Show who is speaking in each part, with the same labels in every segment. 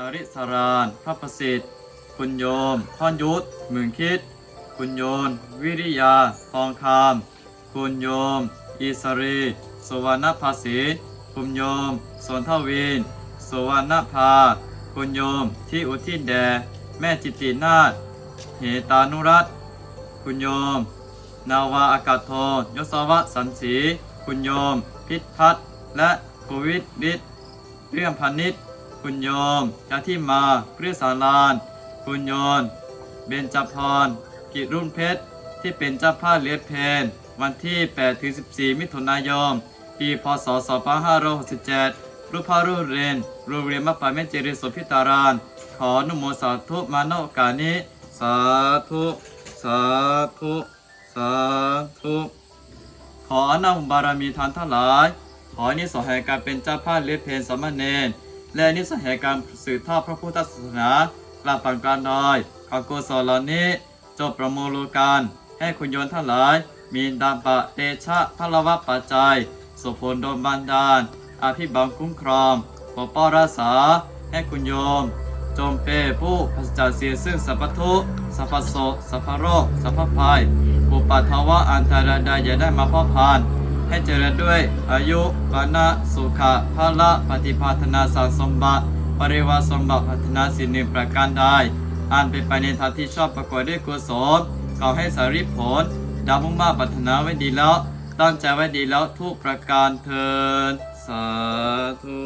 Speaker 1: อริสาราน พระประสิทธิ์ คุณโยมพรยุทธหมื่นคิด คุณโยน วิริยา ทองคำคุณโยมอีสรี สวรรณภาษีคุณโยมสนทวิน สวรรณภา คุณโยม ที่อุทิศแด่แม่จิตตินาถเหตานุรัตคุณโยม นาวาอากาศโทยศวสันสี คุณโยม พิษพัฒน์และโควิดดิษเรื่องพานิช คุณโยมจาที่มาเพื่อสาราน คุณโยนเบญจพร กิรุ่นเพชร ที่เป็นเจ้าภาพเลียเพน วันที่8-14 มิถุนายน ปี พศ 2567 รูปพารูปเรียนโรงเรียนมัปปะเมเจริโสพิตาราน ขออนุโมสาธุมาโอกานี้สาธุ สาธุ สาธุ ขออนาบุบารมีทานทั้งหลาย ขอนิสงส์แห่งการเป็นเจ้าภาพเลียเพนสามเณร และนิสงส์แห่งการสืบทอดพระพุทธศาสนากลับปังการดอยขอกุศลเหล่านี้จบประโมลูการ ให้คุณโยนทั้งหลาย มีดาปะเตชะพลวะปัจจัยสุพลดลบันดาล อภิบังคุ้มครองปกป้องรักษา ให้คุณโยม จงเป็นผู้พัสจากเสียซึ่งสัพพทุสัพพโสสัพพโรคสัพพภัยอุปัตถวะอันตรายใดอย่าได้มาพ่อพาน ให้เจริญด้วยอายุวันะสุขะพละปฏิภาธนาสังสมบัติปริวาสมบัติพัฒนาสิ่งหนึ่งประการใดอันเป็นไปในทางที่ชอบประกอบด้วยกุศลก่อให้สาริผลดาวมุ่งมาปรารถนาไว้ดีแล้วตั้งใจไว้ดีแล้วทุกประการเทินสาธุ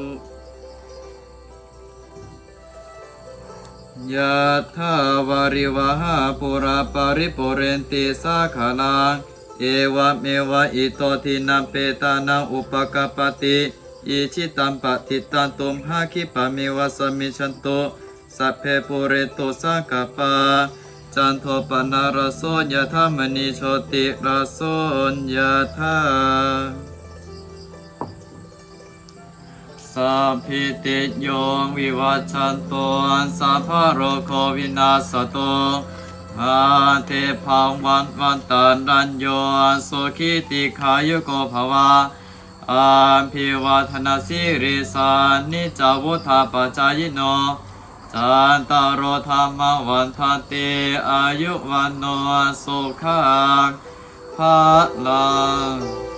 Speaker 1: ยะถาวาริวหาปุราปาริปุเรนติสาขลัง เอวะเมวะอิโตทินัมเปตานังอุปกปปติอิชิตัมปฏิตันตุมหาคิปะเมวะสมมิชันโตสัพเพปุเรโตสังกปปาจันโทปนารโสยะธามณีโชติราโสยะธาสัพพิติโยวิวัชันตุสัพพะโรโควินาสตุ อาเทพังวันวันตันดัญโยสุขิติขายุโกภวะอาภิวัฒนาสิริสานิจาวุธาปจายโนจันตารโรธรรมวันทันติอายุวันโนสุขังภาลัง